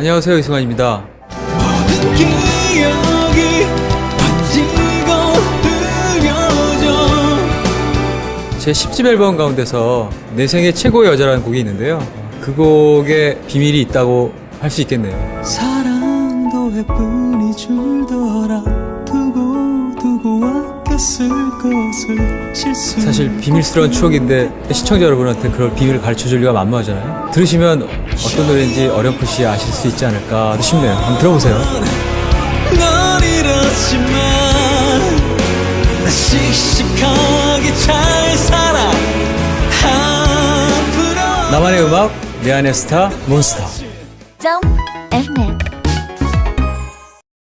안녕하세요 이승환입니다. 제 10집 앨범 가운데서 내 생애 최고의 여자라는 곡이 있는데요. 그 곡에 비밀이 있다고 할 수 있겠네요. 사랑도 해뿐이 줄더라 사실 비밀스러운 추억인데 시청자 여러분한테 그걸 비밀을 가르쳐 주기가 만무하잖아요. 들으시면 어떤 노래인지 어렴풋이 아실 수 있지 않을까 싶네요. 한번 들어보세요. 나 나만의 음악, 내 안의 스타, 몬스터. 점 Fnet